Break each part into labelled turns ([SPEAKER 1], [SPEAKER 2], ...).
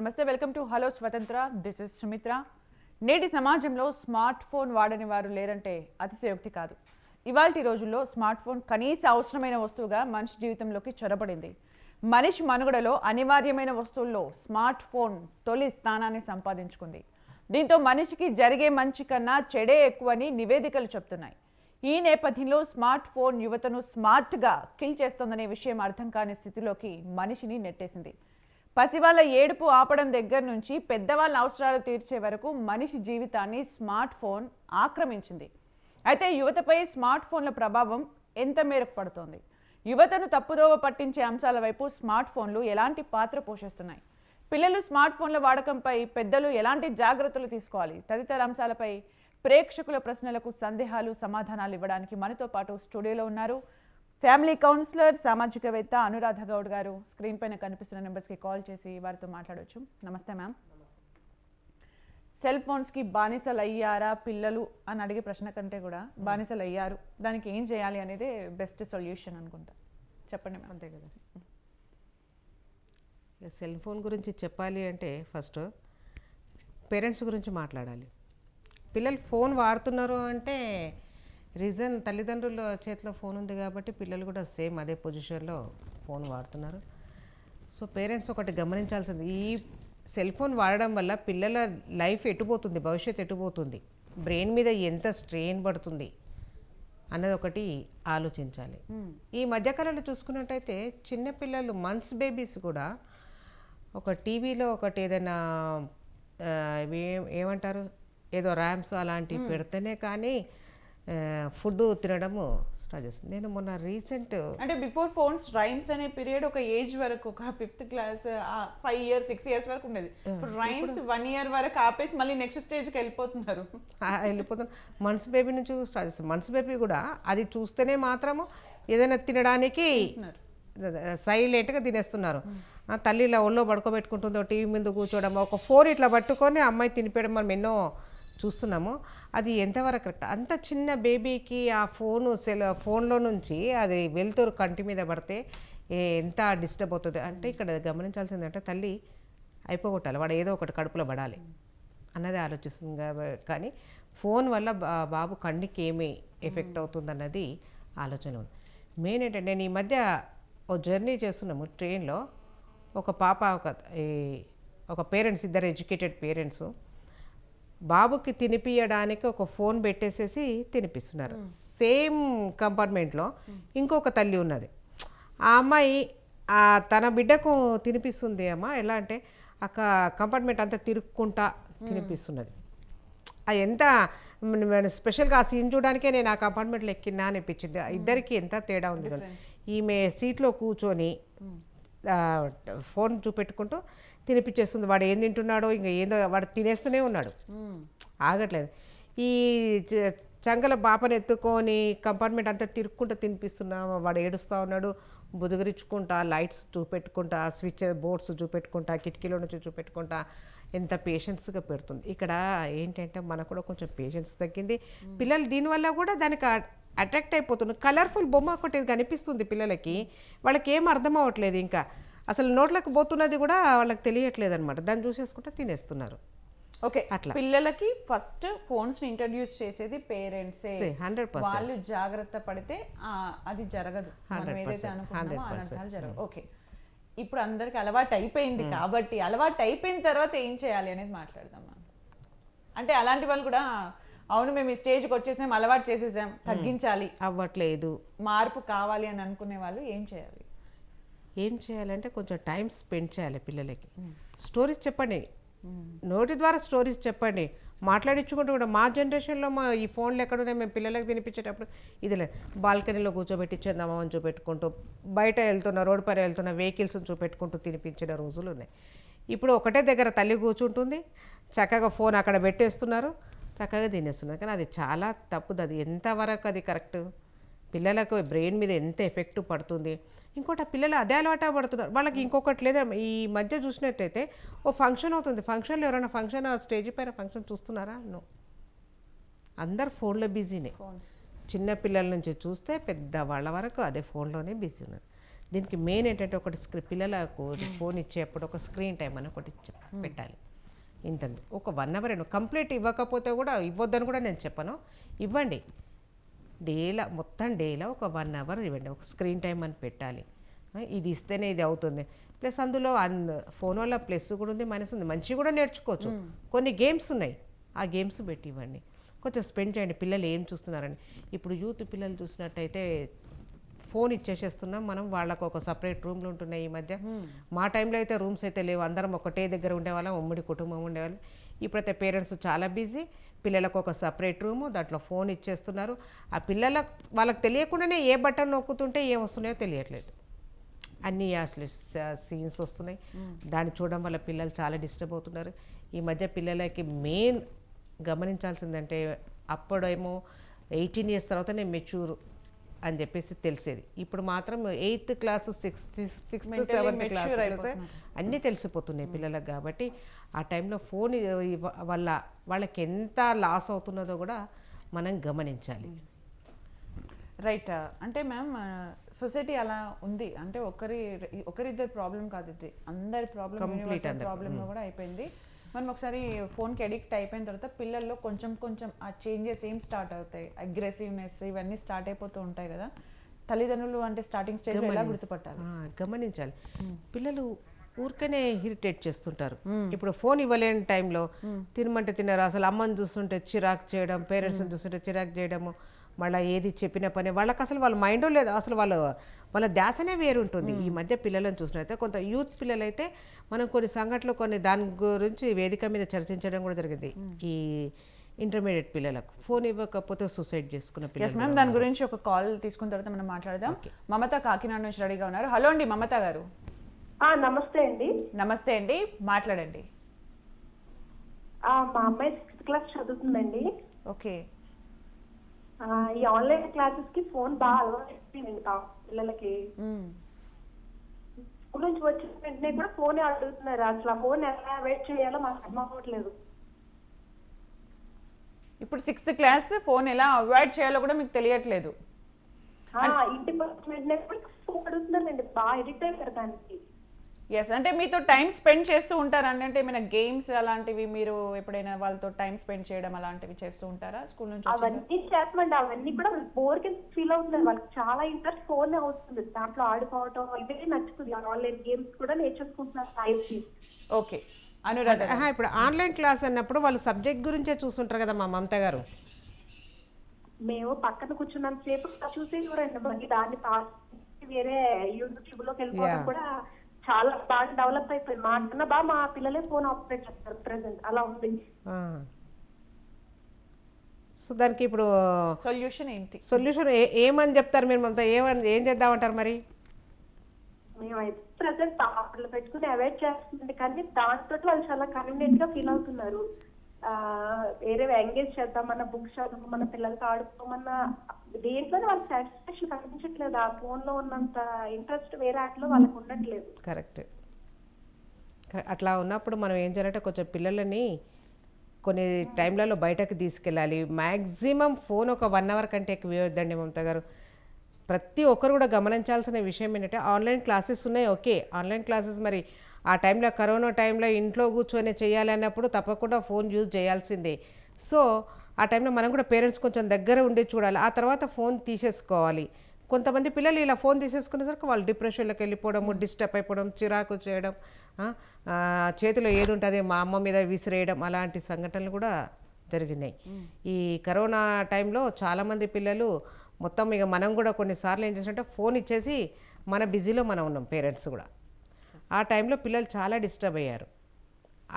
[SPEAKER 1] నమస్తే welcome to hello Swatantra. This is Sumitra. నేటి సమాజంలో స్మార్ట్ ఫోన్ వాడని వారు లేరంటే అతిశయోక్తి కాదు. ఇవాల్టి రోజుల్లో స్మార్ట్ ఫోన్ కనీస అవసరమైన వస్తువుగా మనిషి జీవితంలోకి చొరబడింది. మనిషి మనుగడలో అనివార్యమైన వస్తువుల్లో స్మార్ట్ ఫోన్ తొలి స్థానాన్ని సంపాదించుకుంది. దీంతో మనిషికి జరిగే మంచి కన్నా చెడే ఎక్కువని నివేదికలు చెప్తున్నాయి. ఈ నేపథ్యంలో స్మార్ట్ ఫోన్ యువతను స్మార్ట్గా కిల్ చేస్తోందనే విషయం అర్థం కాని స్థితిలోకి మనిషిని నెట్టేసింది. పసివాళ్ళ ఏడుపు ఆపడం దగ్గర నుంచి పెద్దవాళ్ళ అవసరాలు తీర్చే వరకు మనిషి జీవితాన్ని స్మార్ట్ ఫోన్ ఆక్రమించింది. అయితే యువతపై స్మార్ట్ ఫోన్ల ప్రభావం ఎంత మేరకు పడుతోంది? యువతను తప్పుదోవ పట్టించే అంశాల వైపు స్మార్ట్ ఫోన్లు ఎలాంటి పాత్ర పోషిస్తున్నాయి? పిల్లలు స్మార్ట్ ఫోన్ల వాడకంపై పెద్దలు ఎలాంటి జాగ్రత్తలు తీసుకోవాలి? తదితర అంశాలపై ప్రేక్షకుల ప్రశ్నలకు సందేహాలు సమాధానాలు ఇవ్వడానికి మనతో పాటు స్టూడియోలో ఉన్నారు ఫ్యామిలీ కౌన్సిలర్ సామాజికవేత్త అనురాధ గౌడ్ గారు స్క్రీన్ పైన కనిపిస్తున్న నెంబర్స్కి కాల్ చేసి వారితో మాట్లాడవచ్చు నమస్తే మ్యామ్. సెల్ ఫోన్స్కి బానిసలు అయ్యారా పిల్లలు అని అడిగే ప్రశ్న కంటే కూడా బానిసలు అయ్యారు దానికి ఏం చేయాలి అనేది బెస్ట్ సొల్యూషన్ అనుకుంటా. చెప్పండి మ్యామ్.
[SPEAKER 2] అంతే కదా. సెల్ ఫోన్ గురించి చెప్పాలి అంటే ఫస్ట్ పేరెంట్స్ గురించి మాట్లాడాలి. పిల్లలు ఫోన్ వాడుతున్నారు అంటే రీజన్ తల్లిదండ్రుల చేతిలో ఫోన్ ఉంది కాబట్టి పిల్లలు కూడా సేమ్ అదే పొజిషన్లో ఫోన్ వాడుతున్నారు. సో పేరెంట్స్ ఒకటి గమనించాల్సింది ఈ సెల్ ఫోన్ వాడడం వల్ల పిల్లల లైఫ్ ఎటుపోతుంది భవిష్యత్తు ఎటుపోతుంది బ్రెయిన్ మీద ఎంత స్ట్రెయిన్ పడుతుంది అన్నది ఒకటి ఆలోచించాలి. ఈ మధ్యకాలంలో చూసుకున్నట్టయితే చిన్నపిల్లలు మంత్స్ బేబీస్ కూడా ఒక టీవీలో ఒకటి ఏదైనా ఏమంటారు ఏదో ర్యామ్స్ అలాంటివి పెడితేనే కానీ ఫుడ్ తినడము స్టార్ట్ చేస్తుంది. నేను మొన్న రీసెంట్
[SPEAKER 1] అంటే బిఫోర్ ఫోన్స్ రైమ్స్ అనే పీరియడ్ ఒక ఏజ్ వరకు ఒక fifth class five years six years వరకు ఉండేది. ఇప్పుడు రైమ్స్ వన్ ఇయర్ వరకు ఆపేసి మళ్ళీ నెక్స్ట్ స్టేజ్కి వెళ్ళిపోతున్నారు.
[SPEAKER 2] వెళ్ళిపోతాను మనసు బేబీ నుంచి స్టార్ట్ చేస్తాం మనసు బేబీ కూడా అది చూస్తేనే మాత్రము ఏదైనా తినడానికి సైలెంట్గా తినేస్తున్నారు. తల్లి ఇలా ఒళ్ళో పడుకోబెట్టుకుంటుందో టీవీ మీద కూర్చోవడం ఒక ఫోన్ ఇట్లా పట్టుకొని అమ్మాయి తినిపించడం మనం ఎన్నో చూస్తున్నాము. అది ఎంతవరకు కరెక్ట్? అంత చిన్న బేబీకి ఆ ఫోను సెల్ ఫోన్లో నుంచి అది వెళ్తురు కంటి మీద పడితే ఎంత డిస్టర్బ్ అవుతుంది? అంటే ఇక్కడ గమనించాల్సింది అంటే తల్లి అయిపోగొట్టాలి. వాడు ఏదో ఒకటి కడుపులో పడాలి అన్నది ఆలోచిస్తుంది కానీ ఫోన్ వల్ల బాబు కన్నుకి ఏమి ఎఫెక్ట్ అవుతుంది అన్నది ఆలోచన ఉంది. మెయిన్ ఏంటంటే నేను ఈ మధ్య ఓ జర్నీ చేస్తున్నాము ట్రైన్లో. ఒక పాప ఒక ఈ ఒక పేరెంట్స్ ఇద్దరు ఎడ్యుకేటెడ్ పేరెంట్స్. బాబుకి తినిపియడానికి ఒక ఫోన్ పెట్టేసేసి తినిపిస్తున్నారు. సేమ్ కంపార్ట్మెంట్లో ఇంకొక తల్లి ఉన్నది. ఆ అమ్మాయి తన బిడ్డకు తినిపిస్తుంది అమ్మ. ఎలా అంటే అక్క కంపార్ట్మెంట్ అంతా తిరుక్కుంటా తినిపిస్తున్నది. అది ఎంత స్పెషల్గా ఆ సీన్ చూడడానికే నేను ఆ కంపార్ట్మెంట్లో ఎక్కినా అనిపించింది. ఇద్దరికి ఎంత తేడా ఉంది. ఈమె సీట్లో కూర్చొని ఫోన్ చూపెట్టుకుంటూ తినిపించేస్తుంది. వాడు ఏం తింటున్నాడో ఇంకా ఏందో వాడు తినేస్తూనే ఉన్నాడు. ఆగట్లేదు. ఈ చంగల బాపని ఎత్తుకొని కంపార్ట్మెంట్ అంతా తిరుక్కుంటూ తినిపిస్తున్నా వాడు ఏడుస్తూ ఉన్నాడు. బుదుగురించుకుంటా లైట్స్ చూపెట్టుకుంటా స్విచ్ బోర్డ్స్ చూపెట్టుకుంటా కిటికీలో నుంచి చూపెట్టుకుంటా ఎంత పేషెన్స్గా పెడుతుంది. ఇక్కడ ఏంటంటే మనకు కూడా కొంచెం పేషెన్స్ తగ్గింది. పిల్లలు దీనివల్ల కూడా దానికి అట్రాక్ట్ అయిపోతున్నారు. కలర్ఫుల్ బొమ్మ ఒకటి కనిపిస్తుంది పిల్లలకి. వాళ్ళకి ఏం అర్థం అవ్వట్లేదు ఇంకా. అసలు నోట్లోకి పోతున్నది కూడా వాళ్ళకి తెలియట్లేదు అనమాట దాన్ని చూసేసుకుంటే తినేస్తున్నారు.
[SPEAKER 1] ఓకే
[SPEAKER 2] అట్లా.
[SPEAKER 1] పిల్లలకి ఫస్ట్ ఫోన్స్ని ఇంట్రడ్యూస్ చేసేది పేరెంట్సే.
[SPEAKER 2] హండ్రెడ్
[SPEAKER 1] వాళ్ళు జాగ్రత్త పడితే అది జరగదు. మనం
[SPEAKER 2] 100%,
[SPEAKER 1] ఏదైతే అనుకుంటున్నామో
[SPEAKER 2] 100%.
[SPEAKER 1] అనర్థాలు జరగవు. ఓకే ఇప్పుడు అందరికి అలవాటు అయిపోయింది కాబట్టి అలవాటు అయిపోయిన తర్వాత ఏం చేయాలి అనేది మాట్లాడదాం అంటే అలాంటి వాళ్ళు కూడా అవును మేము ఈ స్టేజ్కి వచ్చేసాం అలవాటు చేసేసాం తగ్గించాలి.
[SPEAKER 2] అవ్వట్లేదు.
[SPEAKER 1] మార్పు కావాలి అని అనుకునే వాళ్ళు ఏం చేయాలి?
[SPEAKER 2] ఏం చేయాలంటే కొంచెం టైం స్పెండ్ చేయాలి పిల్లలకి. స్టోరీస్ చెప్పండి. నోటి ద్వారా స్టోరీస్ చెప్పండి. మాట్లాడించుకుంటూ కూడా మా జనరేషన్లో మా ఈ ఫోన్లు ఎక్కడున్నాయి మేము పిల్లలకి తినిపించేటప్పుడు ఇది లేదు. బాల్కనీలో కూర్చోబెట్టించేద్దామా అని చూపెట్టుకుంటూ బయట వెళ్తున్న రోడ్డు పైన వెళ్తున్న వెహికల్స్ని చూపెట్టుకుంటూ తినిపించిన రోజులు ఉన్నాయి. ఇప్పుడు ఒకటే దగ్గర తల్లి కూర్చుంటుంది. చక్కగా ఫోన్ అక్కడ పెట్టేస్తున్నారు. చక్కగా తినేస్తున్నారు. కానీ అది చాలా తప్పుది. అది ఎంతవరకు అది కరెక్ట్? పిల్లలకు బ్రెయిన్ మీద ఎంత ఎఫెక్ట్ పడుతుంది? ఇంకోటి ఆ పిల్లలు అదే అలవాట పడుతున్నారు. వాళ్ళకి ఇంకొకటి లేదా ఈ మధ్య చూసినట్టయితే ఓ ఫంక్షన్ అవుతుంది. ఫంక్షన్లో ఎవరైనా ఫంక్షన్ స్టేజ్ పైన ఫంక్షన్ చూస్తున్నారా? నో. అందరు ఫోన్లో బిజీనే. చిన్న పిల్లల నుంచి చూస్తే పెద్ద వాళ్ళ వరకు అదే ఫోన్లోనే బిజీ ఉన్నారు. దీనికి మెయిన్ ఏంటంటే ఒకటి స్క్రీ పిల్లలకు ఫోన్ ఇచ్చేప్పుడు ఒక స్క్రీన్ టైం అని ఒకటి పెట్టాలి. ఇంత ఒక వన్ అవర్ కంప్లీట్ ఇవ్వకపోతే కూడా ఇవ్వద్దని కూడా నేను చెప్పను. ఇవ్వండి. డేలా మొత్తం డేలా ఒక వన్ అవర్ ఇవ్వండి ఒక స్క్రీన్ టైం అని పెట్టాలి. ఇది ఇస్తేనే ఇది అవుతుంది. ప్లస్ అందులో అన్ ఫోన్ వల్ల ప్లస్ కూడా ఉంది మైనస్ ఉంది. మంచి కూడా నేర్చుకోవచ్చు. కొన్ని గేమ్స్ ఉన్నాయి ఆ గేమ్స్ పెట్టి ఇవ్వండి. కొంచెం స్పెండ్ చేయండి పిల్లలు ఏం చూస్తున్నారని. ఇప్పుడు యూత్ పిల్లలు చూసినట్టయితే ఫోన్ ఇచ్చేసేస్తున్నాం మనం వాళ్ళకు ఒక సపరేట్ రూమ్లు ఉంటున్నాయి ఈ మధ్య. మా టైంలో అయితే రూమ్స్ అయితే లేవు అందరం ఒకటే దగ్గర ఉండేవాళ్ళం ఉమ్మడి కుటుంబం ఉండేవాళ్ళం. ఇప్పుడైతే పేరెంట్స్ చాలా బిజీ పిల్లలకు ఒక సపరేట్ రూము దాంట్లో ఫోన్ ఇచ్చేస్తున్నారు. ఆ పిల్లలకు వాళ్ళకి తెలియకుండానే ఏ బటన్ నొక్కుతుంటే ఏం వస్తున్నాయో తెలియట్లేదు. అన్ని అసలు సీన్స్ వస్తున్నాయి. దాన్ని చూడడం వల్ల పిల్లలు చాలా డిస్టర్బ్ అవుతున్నారు. ఈ మధ్య పిల్లలకి మెయిన్ గమనించాల్సిందంటే అప్పుడేమో ఎయిటీన్ ఇయర్స్ తర్వాతనే మెచ్యూర్. అని చెప్పేసి తెలిసేది. ఇప్పుడు మాత్రం eighth class sixth sixth seventh class. అన్నీ తెలిసిపోతున్నాయి పిల్లలకు కాబట్టి ఆ టైంలో ఫోన్ వల్ల వాళ్ళకి ఎంత లాస్ అవుతున్నదో కూడా మనం గమనించాలి.
[SPEAKER 1] రైట్ అంటే మ్యామ్ సొసైటీ అలా ఉంది. అంటే ఒకరి ఒకరిద్దరు ప్రాబ్లం కాదు ఇది. అందరి ప్రాబ్లం
[SPEAKER 2] అందరి.
[SPEAKER 1] ప్రాబ్లమ్ కూడా అయిపోయింది. మనం ఒకసారి ఫోన్కి అడిక్ట్ అయిపోయిన తర్వాత పిల్లల్లో కొంచెం కొంచెం ఆ చేంజెస్ ఏం స్టార్ట్ అవుతాయి? అగ్రెసివ్నెస్ ఇవన్నీ స్టార్ట్ అయిపోతూ ఉంటాయి కదా. తల్లిదండ్రులు అంటే స్టార్టింగ్ స్టేజ్లో ఎలా గుర్తుపట్టాలి?
[SPEAKER 2] గమనించాలి. పిల్లలు ఊరికనే ఇరిటేట్ చేస్తుంటారు. ఇప్పుడు ఫోన్ ఇవ్వలేని టైంలో తినమంటే తినరు. అసలు అమ్మని చూస్తుంటే చిరాకు చేయడం పేరెంట్స్ని చూస్తుంటే చిరాకు చేయడము మళ్ళీ ఏది చెప్పిన పని. వాళ్ళకి అసలు వాళ్ళ మైండ్ లేదు. అసలు వాళ్ళ వాళ్ళ ధ్యాసనే వేరుంటుంది. ఈ మధ్య పిల్లలను చూసినైతే కొంత యూత్ పిల్లలైతే మనం కొన్ని సంఘటనలు కొన్ని దాని గురించి వేదిక మీద చర్చించడం కూడా జరిగింది. ఈ ఇంటర్మీడియట్ పిల్లలకు ఫోన్ ఇవ్వకపోతే సూసైడ్ చేసుకున్న పిల్లలు
[SPEAKER 1] మ్యామ్ దాని గురించి ఒక కాల్ తీసుకున్న తర్వాత మనం మాట్లాడదాం. మమత కాకినాడ నుంచి రెడీగా ఉన్నారు. హలో అండి మమత గారు.
[SPEAKER 3] ఆ నమస్తే అండి.
[SPEAKER 1] నమస్తే అండి. మాట్లాడండి.
[SPEAKER 3] ఆ మా అమ్మాయి సిక్స్త్ క్లాస్ చదువుతుందండి.
[SPEAKER 1] ఓకే.
[SPEAKER 3] ఈ ఆన్లైన్ క్లాసెస్కి ఫోన్ బాగా అలవాటు అయిపోయిందండి కా- పిల్లలకి స్కూల్ నుంచి వచ్చిన వెంటనే కూడా ఫోనే అడుగుతున్నారు. అసలు ఆ ఫోన్ ఎలా వెయిట్ చేయాలో మాకు అర్థం అవ్వట్లేదు.
[SPEAKER 1] ఇప్పుడు సిక్స్త్ క్లాస్ ఫోన్ ఎలా అవాయిడ్ చేయాలో కూడా మీకు తెలియట్లేదు.
[SPEAKER 3] వచ్చిన వెంటనే కూడా ఫోన్ అడుగుతున్నారండి బాగా ఎడిక్ట్ అయిపోయారు దానికి.
[SPEAKER 1] ఎస్ అంటే మీతో టైం స్పెండ్ చేస్తూ ఉంటారండి. అంటే ఏమైనా గేమ్స్ అలాంటివి మీరు ఎప్పుడైనా వాళ్ళతో టైం స్పెండ్ చేయడం అలాంటివి చేస్తూ ఉంటారా? స్కూల్ నుంచి
[SPEAKER 3] అవన్నీ చేస్తామండి అవన్నీ కూడా బోర్ ఫీల్ అవుతున్నారు. వాళ్ళకి చాలా ఇంట్రెస్ట్ ఫోన్ అవుతుంది దాంట్లో ఆడుకోవటం ఇవే నచ్చుతుంది. ఆన్లైన్ గేమ్స్ కూడా నేర్చేసుకుంటున్నారు టైంకి
[SPEAKER 1] ఓకే. అనురాధ
[SPEAKER 2] ఇప్పుడు ఆన్లైన్ క్లాస్ అన్నప్పుడు వాళ్ళు సబ్జెక్ట్ గురించే చూస్తుంటారు కదా మా మమత గారు.
[SPEAKER 3] మేము పక్కన కూర్చున్నంత సేపు చూసి చూడండి మళ్ళీ దాన్ని వేరే యూట్యూబ్లోకి వెళ్ళిపోవడం. కూడా చాలా బాగా డెవలప్ అయిపోయింది. మా కన్నా బాగా మా పిల్లలే ఫోన్ ఆపరేట్ చేస్తారు ప్రెసెంట్ అలా ఉంది.
[SPEAKER 2] సో దానికి ఇప్పుడు
[SPEAKER 1] సొల్యూషన్ ఏంటి?
[SPEAKER 2] సొల్యూషన్ ఏమని చెప్తారు మీరు మమత ఏమని ఏం చేద్దామంటారు మరి?
[SPEAKER 3] మేమైతే ప్రెసెంట్ పాటలు పెట్టుకుని అవాయిడ్ చేస్తుంది. కానీ దాంతో వాళ్ళు చాలా కన్వీనియంట్గా ఫీల్ అవుతున్నారు. ఆ వేరే ఎంగేజ్ చేద్దామన్న బుక్స్ చదువుకోమన్న పిల్లలతో ఆడుకోమన్న దేంట్లోనే వాళ్ళకి సాటిస్ఫాక్షన్ కనిపించట్లేదు. ఆ ఫోన్లో ఉన్నంత ఇంట్రెస్ట్ వేరే ఆటలో వాళ్ళకి ఉండట్లేదు.
[SPEAKER 2] కరెక్ట్. అట్లా ఉన్నప్పుడు మనం ఏం చేయాలంటే కొంచెం పిల్లలని కొన్ని టైంలలో బయటకు తీసుకెళ్ళాలి. మ్యాక్సిమం ఫోన్ ఒక వన్ అవర్ కంటే ఎక్కువ ఇవ్వద్దండి మమత గారు. ప్రతి ఒక్కరు కూడా గమనించాల్సిన విషయం ఏంటంటే ఆన్లైన్ క్లాసెస్ ఉన్నాయి ఓకే. ఆన్లైన్ క్లాసెస్ మరి ఆ టైంలో కరోనా టైంలో ఇంట్లో కూర్చొని చేయాలన్నప్పుడు తప్పకుండా ఫోన్ యూజ్ చేయాల్సిందే. సో ఆ టైంలో మనం కూడా పేరెంట్స్ కొంచెం దగ్గర ఉండి చూడాలి. ఆ తర్వాత ఫోన్ తీసేసుకోవాలి. కొంతమంది పిల్లలు ఇలా ఫోన్ తీసేసుకునేసరికి వాళ్ళు డిప్రెషన్లోకి వెళ్ళిపోవడము డిస్టర్బ్ అయిపోవడం చిరాకు చేయడం చేతిలో ఏది ఉంటుంది మా అమ్మ మీద విసిరేయడం అలాంటి సంఘటనలు కూడా జరిగినాయి. ఈ కరోనా టైంలో చాలామంది పిల్లలు మొత్తం ఇక మనం కూడా కొన్నిసార్లు ఏం చేసినట్టే ఫోన్ ఇచ్చేసి మన బిజీలో మనం ఉన్నాం పేరెంట్స్ కూడా. ఆ టైంలో పిల్లలు చాలా డిస్టర్బ్ అయ్యారు.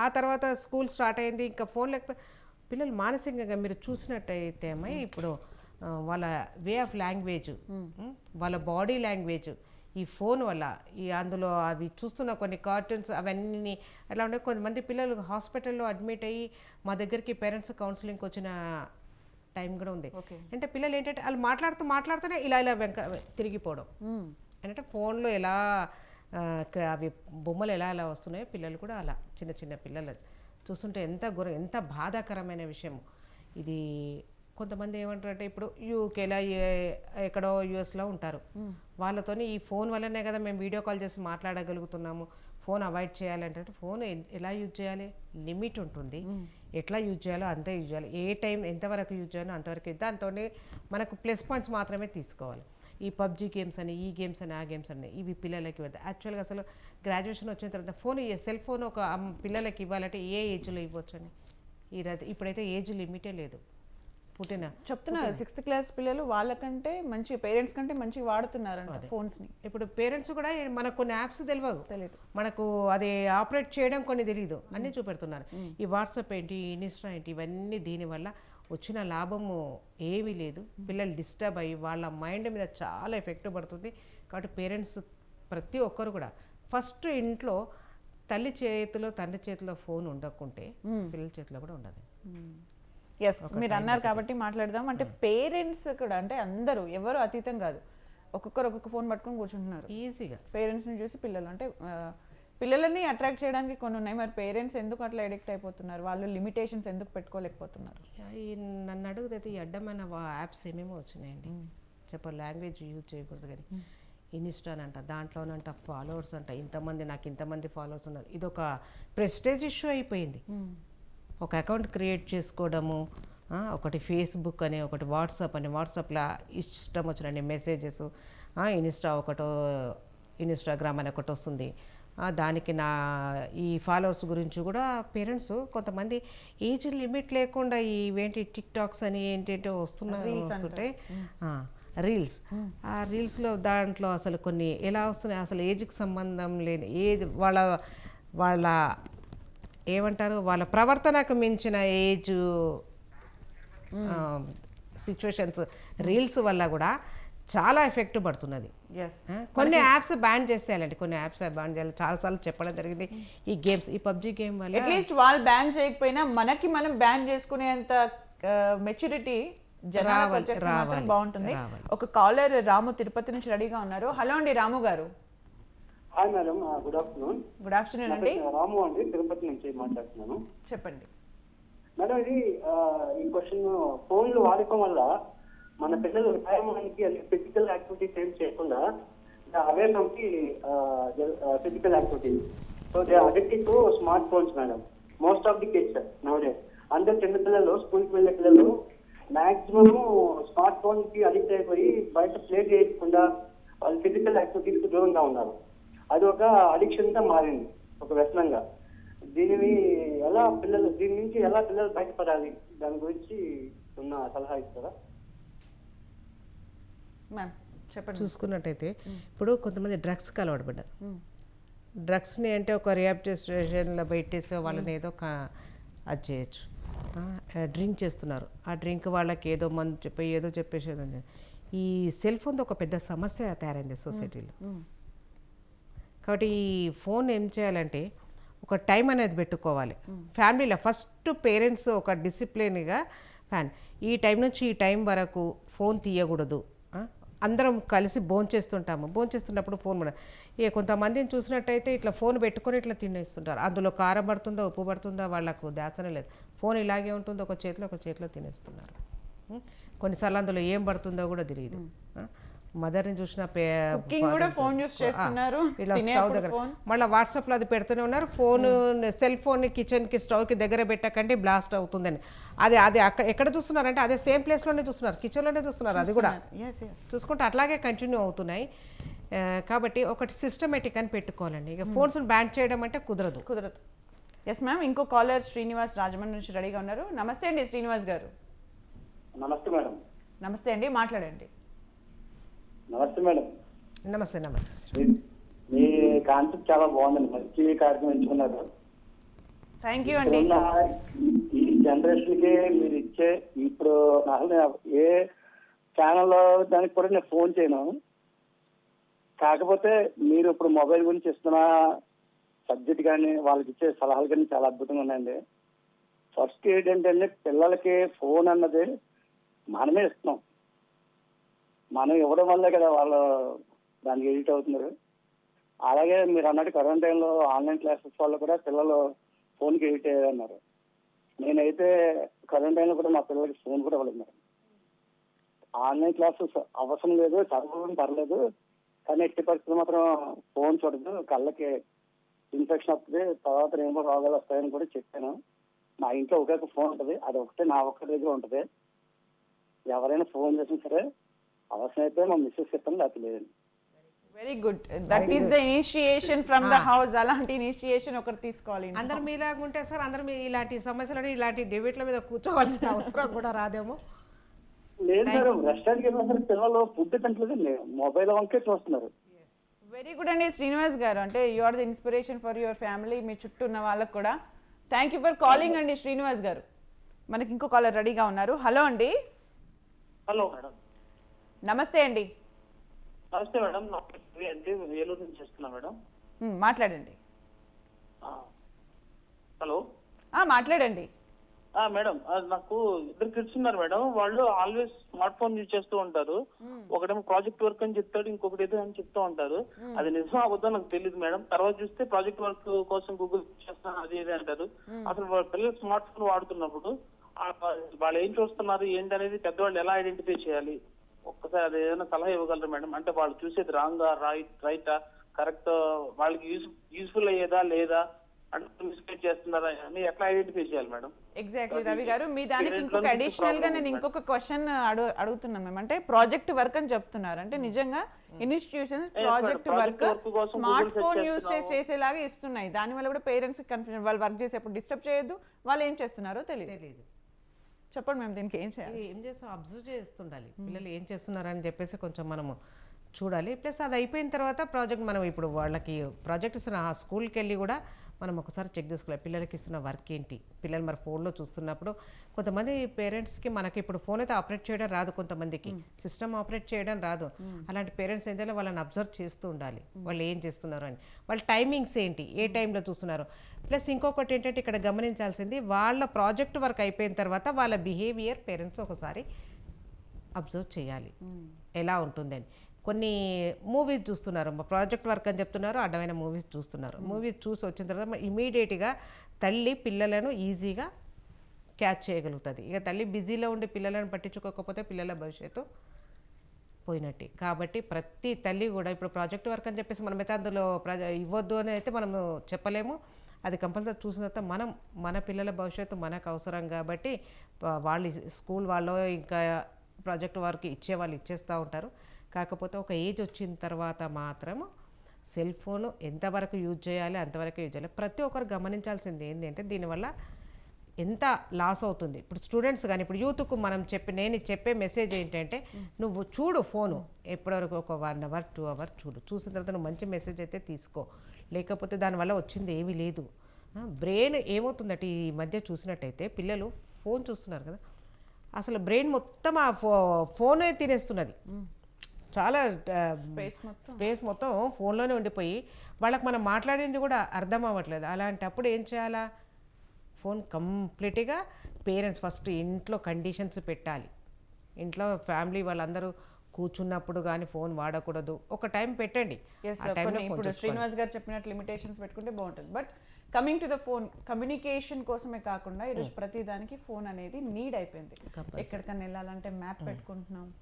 [SPEAKER 2] ఆ తర్వాత స్కూల్ స్టార్ట్ అయింది ఇంకా ఫోన్ లేకపోతే పిల్లలు మానసికంగా మీరు చూసినట్టయితే అమ్మాయి ఇప్పుడు వాళ్ళ వే ఆఫ్ లాంగ్వేజ్ వాళ్ళ బాడీ లాంగ్వేజ్ ఈ ఫోన్ వల్ల ఈ అందులో అవి చూస్తున్న కొన్ని కార్టూన్స్ అవన్నీ అలా ఉండే. కొంతమంది పిల్లలు హాస్పిటల్లో అడ్మిట్ అయ్యి మా దగ్గరికి పేరెంట్స్ కౌన్సిలింగ్కి వచ్చిన టైం కూడా ఉంది. అంటే పిల్లలు ఏంటంటే వాళ్ళు మాట్లాడుతూ మాట్లాడుతూనే ఇలా ఇలా వెంక తిరిగిపోవడం. అంటే ఫోన్లో ఎలా అవి బొమ్మలు ఎలా ఎలా వస్తున్నాయో పిల్లలు కూడా అలా చిన్న చిన్న పిల్లలు చూస్తుంటే ఎంత గుర ఎంత బాధాకరమైన విషయం ఇది కొంతమంది ఏమంటారంటే ఇప్పుడు యూకేలా ఎక్కడో యూఎస్లో ఉంటారు. వాళ్ళతోని ఈ ఫోన్ వల్లనే కదా మేము వీడియో కాల్ చేసి మాట్లాడగలుగుతున్నాము. ఫోన్ అవాయిడ్ చేయాలంటే ఫోన్ ఎలా యూజ్ చేయాలి? లిమిట్ ఉంటుంది. ఎట్లా యూజ్ చేయాలో అంతే యూజ్ చేయాలి. ఏ టైం ఎంతవరకు యూజ్ చేయాలో అంతవరకు దాంతో మనకు ప్లస్ పాయింట్స్ మాత్రమే తీసుకోవాలి. ఈ పబ్జీ గేమ్స్ అని ఈ గేమ్స్ అని ఆ గేమ్స్ అని ఇవి పిల్లలకి పెడతాయి యాక్చువల్గా అసలు గ్రాడ్యుయేషన్ వచ్చిన తర్వాత ఫోన్ సెల్ ఫోన్ ఒక పిల్లలకి ఇవ్వాలంటే ఏ ఏజ్లో ఇవ్వచ్చు అని ఈ రత- ఇప్పుడైతే ఏజ్ లిమిటే లేదు. పుట్టిన
[SPEAKER 1] చెప్తున్నారు. సిక్స్త్ క్లాస్ పిల్లలు వాళ్ళకంటే మంచి పేరెంట్స్ కంటే మంచిగా వాడుతున్నారంట ఫోన్స్ని.
[SPEAKER 2] ఇప్పుడు పేరెంట్స్ కూడా మనకు కొన్ని యాప్స్ తెలియదు
[SPEAKER 1] తెలియదు
[SPEAKER 2] మనకు అది ఆపరేట్ చేయడం కొన్ని తెలియదు అన్నీ చూపెడుతున్నారు. ఈ వాట్సాప్ ఏంటి ఇన్స్టా ఏంటి ఇవన్నీ దీనివల్ల వచ్చిన లాభము ఏమీ లేదు. పిల్లలు డిస్టర్బ్ అయ్యి వాళ్ళ మైండ్ మీద చాలా ఎఫెక్ట్ పడుతుంది. కాబట్టి పేరెంట్స్ ప్రతి ఒక్కరు కూడా ఫస్ట్ ఇంట్లో తల్లి చేతిలో తండ్రి చేతిలో ఫోన్ ఉండకుంటే పిల్లల చేతిలో కూడా ఉండదు.
[SPEAKER 1] ఎస్ మీరు అన్నారు కాబట్టి మాట్లాడదాం. అంటే పేరెంట్స్ కూడా అంటే అందరూ ఎవరు అతీతం కాదు. ఒక్కొక్కరు ఒక్కొక్క ఫోన్ పట్టుకొని కూర్చుంటున్నారు.
[SPEAKER 2] ఈజీగా.
[SPEAKER 1] పేరెంట్స్ని చూసి పిల్లలు అంటే పిల్లలని అట్రాక్ట్ చేయడానికి కొన్ని ఉన్నాయి. మరి పేరెంట్స్ ఎందుకు అట్లా ఎడిక్ట్ అయిపోతున్నారు? వాళ్ళు లిమిటేషన్స్ ఎందుకు పెట్టుకోలేకపోతున్నారు?
[SPEAKER 2] నన్ను అడుగుదైతే ఈ అడ్డమైన యాప్స్ ఏమేమో వచ్చినాయండి. చెప్ప లాంగ్వేజ్ యూజ్ చేయకూడదు కానీ. ఇన్స్టాన్ అంట దాంట్లోనంట ఫాలోవర్స్ అంట. ఇంతమంది నాకు ఇంతమంది ఫాలోవర్స్ ఉన్నారు. ఇది ఒక ప్రెస్టేజ్ ఇష్యూ అయిపోయింది. ఒక అకౌంట్ క్రియేట్ చేసుకోవడము ఒకటి ఫేస్బుక్ అని ఒకటి వాట్సాప్ అని వాట్సాప్లో ఇష్టం వచ్చిన మెసేజెస్ ఇన్స్టా ఒకటో ఇన్స్టాగ్రామ్ అని ఒకటి వస్తుంది. దానికి నా ఈ ఫాలోవర్స్ గురించి కూడా పేరెంట్స్ కొంతమంది ఏజ్ లిమిట్ లేకుండా ఏంటి టిక్ టాక్స్ అని ఏంటంటే వస్తున్నాయి వస్తుంటే రీల్స్. ఆ రీల్స్లో దాంట్లో అసలు కొన్ని ఎలా వస్తున్నాయి? అసలు ఏజ్కి సంబంధం లేని ఏజ్ వాళ్ళ వాళ్ళ ఏమంటారు? వాళ్ళ ప్రవర్తనకు మించిన ఏజ్ సిచ్యువేషన్స్ రీల్స్ వల్ల కూడా చాలా ఎఫెక్ట్ పడుతున్నది. కొన్ని యాప్స్ బ్యాన్ చేసేయాలండి. కొన్ని యాప్స్ బ్యాన్ చేయాలి. చాలాసార్లు చెప్పడం జరిగింది. ఈ గేమ్స్ ఈ పబ్జి గేమ్ వల్ల
[SPEAKER 1] అట్లీస్ట్ వాళ్ళు బ్యాన్ చేయకపోయినా మనకి మనం బ్యాన్ చేసుకునేంత మెచ్యూరిటీ
[SPEAKER 2] రావాలి,
[SPEAKER 1] బాగుంటుంది. ఒక కాలర్ రాము తిరుపతి నుంచి రెడీగా ఉన్నారు. హలో అండి రాము గారు.
[SPEAKER 4] Hi madam good afternoon
[SPEAKER 1] good afternoon
[SPEAKER 4] నా
[SPEAKER 1] అండి.
[SPEAKER 4] రాము అండి. తిరుపతి నుంచి మాట్లాడుతున్నాను.
[SPEAKER 1] చెప్పండి.
[SPEAKER 4] మేడం ఇది ఈ క్వశ్చన్ ఫోన్లు వాడకం వల్ల మన పిల్లలు వ్యాయామానికి ఫిజికల్ యాక్టివిటీస్ ఏం చేయకుండా అవే మనకి physical activities so they addictive to smart phones madam most of the kids nowadays అందరు చిన్న పిల్లలు స్కూల్కి వెళ్ళే పిల్లలు మాక్సిమం స్మార్ట్ ఫోన్కి అడిక్ట్ అయిపోయి బయట ప్లే చేయకుండా వాళ్ళు ఫిజికల్ యాక్టివిటీస్ దూరంగా ఉన్నారు. అది ఒక అడిక్షన్గా మారింది ఒక వ్యసనంగా. దీనిని ఎలా పిల్లలు దీని నుంచి ఎలా పిల్లలు బయటపడాలి? దాని గురించి ఉన్న సలహా ఇస్తారా?
[SPEAKER 1] మ్యామ్ చెప్పండి.
[SPEAKER 2] చూసుకున్నట్టయితే ఇప్పుడు కొంతమంది డ్రగ్స్కి అలవాటు పడ్డారు. డ్రగ్స్ని అంటే ఒక రిహాబిటేషన్లో పెట్టేసి వాళ్ళని ఏదో అది చేయొచ్చు. డ్రింక్ చేస్తున్నారు. ఆ డ్రింక్ వాళ్ళకి ఏదో మందు చెప్పి ఏదో చెప్పేసి ఏదో ఉంది. ఈ సెల్ ఫోన్ ఒక పెద్ద సమస్య తయారైంది సొసైటీలో. కాబట్టి ఈ ఫోన్ ఏం చేయాలంటే ఒక టైం అనేది పెట్టుకోవాలి. ఫ్యామిలీలో ఫస్ట్ పేరెంట్స్ ఒక డిసిప్లిన్గా ఫ్యాన్. ఈ టైం నుంచి ఈ టైం వరకు ఫోన్ తీయకూడదు? అందరం కలిసి భోంచేస్తుంటాము భోంచేస్తున్నప్పుడు ఫోన్ మన ఇక కొంతమందిని చూసినట్టయితే ఇట్లా ఫోన్ పెట్టుకొని ఇట్లా తినేస్తుంటారు. అందులో కారం పడుతుందా ఉప్పు పడుతుందా వాళ్ళకు దాసనే లేదు. ఫోన్ ఇలాగే ఉంటుంది. ఒక చేతిలో ఒక చేతిలో తినేస్తున్నారు? కొన్నిసార్లు అందులో ఏం పడుతుందో కూడా తెలియదు. మదర్ని చూసిన
[SPEAKER 1] కూడా
[SPEAKER 2] చూ-
[SPEAKER 1] use చేస్తున్నారు.
[SPEAKER 2] ఇలా స్టవ్ దగ్గర. మళ్ళీ వాట్సాప్లో అది పెడుతూనే ఉన్నారు. ఫోన్ సెల్ ఫోన్ కిచెన్కి స్టవ్కి దగ్గర పెట్టకండి బ్లాస్ట్ అవుతుందని. అది అది అక్కడ ఎక్కడ చూస్తున్నారంటే అదే సేమ్ ప్లేస్లోనే చూస్తున్నారు. కిచెన్లోనే చూస్తున్నారు. అది కూడా చూసుకుంటే అట్లాగే కంటిన్యూ అవుతున్నాయి. కాబట్టి ఒకటి సిస్టమేటిక్ అని పెట్టుకోవాలండి. ఇక ఫోన్స్ బ్యాన్ చేయడం అంటే కుదరదు.
[SPEAKER 1] కుదరదు. ఎస్ మ్యామ్ ఇంకో కాలర్ శ్రీనివాస్ రాజమండ్రి నుంచి రెడీగా ఉన్నారు. నమస్తే అండి శ్రీనివాస్ గారు.
[SPEAKER 4] నమస్తే మేడం.
[SPEAKER 1] నమస్తే అండి. మాట్లాడండి.
[SPEAKER 4] నమస్తే మేడం.
[SPEAKER 2] నమస్తే నమస్తే
[SPEAKER 4] మీ- కాన్సెప్ట్ చాలా బాగుందండి. మంచి కార్యక్రమం ఎంచుకున్నారు.
[SPEAKER 1] థ్యాంక్ యూ అండి.
[SPEAKER 4] ఈ జనరేషన్కి మీరు ఇచ్చే ఇప్పుడు అసలు ఏ ఛానల్లో దానికి కూడా నేను ఫోన్ చేయను. కాకపోతే మీరు ఇప్పుడు మొబైల్ గురించి ఇస్తున్న సబ్జెక్ట్ కానీ వాళ్ళకి ఇచ్చే సలహాలు కానీ చాలా అద్భుతంగా ఉన్నాయండి. ఫస్ట్ ఏంటంటే పిల్లలకి ఫోన్ అన్నది మనమే ఇస్తున్నాం. మనం ఇవ్వడం వల్లే కదా వాళ్ళు దానికి ఎడిట్ అవుతున్నారు. అలాగే మీరు అన్నట్టు కరోనా టైంలో ఆన్లైన్ క్లాసెస్ వల్ల కూడా పిల్లలు ఫోన్కి ఎడిట్ అయ్యారన్నారు. నేనైతే కరెంట్ టైంలో కూడా మా పిల్లలకి ఫోన్ కూడా ఇవ్వలేదు మేడం. ఆన్లైన్ క్లాసెస్ అవసరం లేదు చదవడం పర్లేదు కానీ ఎట్టి పరిస్థితులు మాత్రం ఫోన్ చూడదు కళ్ళకి ఇన్ఫెక్షన్ వస్తుంది తర్వాత ఏమో రోగాలు వస్తాయని కూడా చెప్పాను. మా ఇంట్లో ఒకే ఒక ఫోన్ ఉంటుంది అది ఒకటే నా ఒక్క దగ్గర ఉంటుంది. ఎవరైనా ఫోన్ చేసినా సరే అవసరం అయితే మా మిస్సెస్ చెప్తాను లేకపోతే లేదండి
[SPEAKER 1] very good that is the initiation from the house అలాంటి ఇనిషియేషన్ ఒకరు తీసుకోవాలి
[SPEAKER 2] అందరు మీలాగా ఉంటే సార్ అందరు మీ ఇలాంటి సమస్యలు ఇలాంటి డిబేట్ల మీద కూర్చోవాల్సిన అవసరం కూడా రాదేమో.
[SPEAKER 4] లేదు సార్ రెస్టారెంట్కి వెళ్ళినా సరే పిల్లలు ఫుడ్ తింటలేదండి మొబైల్ వంకే చూస్తున్నారు.
[SPEAKER 1] వెరీ గుడ్ అండి శ్రీనివాస్ గారు. అంటే you are the inspiration for your family మీ చుట్టూ ఉన్న వాళ్ళకు కూడా. థ్యాంక్ యూ ఫర్ కాలింగ్ అండి శ్రీనివాస్ గారు. మనకి ఇంకో కాలర్ రెడీగా ఉన్నారు. హలో అండి.
[SPEAKER 4] హలో మేడం
[SPEAKER 1] నమస్తే అండి.
[SPEAKER 4] నమస్తే మేడం అంటే వేలూరు నుంచి వస్తున్నా మేడం.
[SPEAKER 1] మాట్లాడండి.
[SPEAKER 4] హలో.
[SPEAKER 1] మాట్లాడండి.
[SPEAKER 4] మేడం నాకు ఇద్దరు కిడ్స్ ఉన్నారు మేడం వాళ్ళు ఆల్వేస్ స్మార్ట్ ఫోన్ యూజ్ చేస్తూ ఉంటారు. ఒకటేమో ప్రాజెక్ట్ వర్క్ అని చెప్తాడు ఇంకొకటి ఏదో అని చెప్తూ ఉంటారు. అది నిజం అబద్ధం నాకు తెలియదు మేడం. తర్వాత చూస్తే ప్రాజెక్ట్ వర్క్ కోసం గూగుల్ చేస్తాను అది ఇది అంటారు. అసలు వాళ్ళ పిల్లలు స్మార్ట్ ఫోన్ వాడుతున్నప్పుడు వాళ్ళు ఏం చూస్తున్నారు ఏంటి అనేది పెద్దవాళ్ళు ఎలా ఐడెంటిఫై చేయాలి? ఒక్కసారి అది ఏదైనా సలహా ఇవ్వగలరు మేడం? అంటే వాళ్ళు చూసేది రాంగా రైట్ రైటా కరెక్ట్ వాళ్ళకి యూజ్ యూస్ఫుల్ అయ్యేదా లేదా? చేస్తున్నారా? అని ఎట్లా ఐడెంటిఫై చేయాలి మేడం?
[SPEAKER 1] ఎగ్జాక్ట్లీ రవి గారు. మీ దానికి ఇంకొక
[SPEAKER 4] అడిషనల్గా
[SPEAKER 1] నేను ఇంకొక క్వశ్చన్ అడుగు అడుగుతున్నాను మేము అంటే ప్రాజెక్ట్ వర్క్ అని చెప్తున్నారు. అంటే నిజంగా institutions
[SPEAKER 4] Yes,
[SPEAKER 1] project. Work smart phone
[SPEAKER 4] చేస్తున్నాము.
[SPEAKER 1] చేసేలాగా ఇస్తున్నాయి. దానివల్ల కూడా పేరెంట్స్ కన్ఫ్యూజన్ వాళ్ళు వర్క్ చేసేప్పుడు డిస్టర్బ్ చేయొద్దు. వాళ్ళు ఏం చేస్తున్నారో తెలియదు చెప్పండి మేము దీనికి ఏం చేయాలి?
[SPEAKER 2] ఏం చేస్తాం? అబ్జర్వ్ చేస్తుండాలి. పిల్లలు ఏం చేస్తున్నారని చెప్పేసి కొంచెం మనము చూడాలి. ప్లస్ అది అయిపోయిన తర్వాత ప్రాజెక్ట్ మనం ఇప్పుడు వాళ్ళకి ప్రాజెక్ట్ ఇస్తున్న ఆ స్కూల్కి వెళ్ళి కూడా మనం ఒకసారి చెక్ చేసుకోవాలి. పిల్లలకి ఇస్తున్న వర్క్ ఏంటి? పిల్లలు మరి ఫోన్లో చూస్తున్నప్పుడు కొంతమంది పేరెంట్స్కి మనకి ఇప్పుడు ఫోన్ అయితే ఆపరేట్ చేయడం రాదు కొంతమందికి. సిస్టమ్ ఆపరేట్ చేయడం రాదు. అలాంటి పేరెంట్స్ ఏం చేయాలి? వాళ్ళని అబ్జర్వ్ చేస్తూ ఉండాలి. వాళ్ళు ఏం చేస్తున్నారు అని. వాళ్ళ టైమింగ్స్ ఏంటి? ఏ టైంలో చూస్తున్నారు? ప్లస్ ఇంకొకటి ఏంటంటే ఇక్కడ గమనించాల్సింది వాళ్ళ ప్రాజెక్ట్ వర్క్ అయిపోయిన తర్వాత వాళ్ళ బిహేవియర్ పేరెంట్స్ ఒకసారి అబ్జర్వ్ చేయాలి. ఎలా ఉంటుందని. కొన్ని మూవీస్ చూస్తున్నారు. ప్రాజెక్ట్ వర్క్ అని చెప్తున్నారు అడ్డమైన మూవీస్ చూస్తున్నారు. మూవీస్ చూసి వచ్చిన తర్వాత ఇమీడియట్గా తల్లి పిల్లలను ఈజీగా క్యాచ్ చేయగలుగుతుంది. ఇక తల్లి బిజీలో ఉండి పిల్లలను పట్టించుకోకపోతే పిల్లల భవిష్యత్తు పోయినట్టే. కాబట్టి ప్రతి తల్లి కూడా ఇప్పుడు ప్రాజెక్ట్ వర్క్ అని చెప్పేసి మనమైతే అందులో ప్రజ ఇవ్వద్దు అని అయితే మనము చెప్పలేము. అది కంపల్సరీ చూసిన తర్వాత మనం మన పిల్లల భవిష్యత్తు మనకు అవసరం కాబట్టి వాళ్ళు స్కూల్ వాళ్ళు ఇంకా ప్రాజెక్ట్ వర్క్ ఇచ్చే వాళ్ళు ఇచ్చేస్తూ ఉంటారు. కాకపోతే ఒక ఏజ్ వచ్చిన తర్వాత మాత్రం సెల్ ఫోన్ ఎంతవరకు యూజ్ చేయాలి అంతవరకు యూజ్ చేయాలి. ప్రతి ఒక్కరు గమనించాల్సింది ఏంటంటే దీనివల్ల ఎంత లాస్ అవుతుంది. ఇప్పుడు స్టూడెంట్స్ కానీ ఇప్పుడు యూత్కు మనం చెప్పి నేను చెప్పే మెసేజ్ ఏంటంటే నువ్వు చూడు ఫోను ఎప్పటివరకు ఒక వన్ అవర్ టూ అవర్ చూడు. చూసిన తర్వాత నువ్వు మంచి మెసేజ్ అయితే తీసుకో. లేకపోతే దానివల్ల వచ్చింది ఏమీ లేదు. బ్రెయిన్ ఏమవుతుందంటే ఈ మధ్య చూసినట్టయితే పిల్లలు ఫోన్ చూస్తున్నారు కదా. అసలు బ్రెయిన్ మొత్తం ఆ ఫో ఫోనే తినేస్తున్నది. చాలా. స్పేస్ మొత్తం. ఫోన్లోనే ఉండిపోయి వాళ్ళకి మనం మాట్లాడింది కూడా అర్థం అవ్వట్లేదు. అలాంటప్పుడు ఏం చేయాలా? ఫోన్ కంప్లీట్గా పేరెంట్స్ ఫస్ట్ ఇంట్లో కండిషన్స్ పెట్టాలి. ఇంట్లో ఫ్యామిలీ వాళ్ళందరూ కూర్చున్నప్పుడు కానీ ఫోన్ వాడకూడదు. ఒక టైం పెట్టండి.
[SPEAKER 1] ఇప్పుడు. శ్రీనివాస్ గారు చెప్పినట్టు లిమిటేషన్స్ పెట్టుకుంటే బాగుంటుంది. But coming to the phone communication కోసమే కాకుండా ఈరోజు ప్రతి దానికి ఫోన్ అనేది నీడ్ అయిపోయింది. ఎక్కడికైనా వెళ్ళాలంటే మ్యాప్ పెట్టుకుంటున్నాం.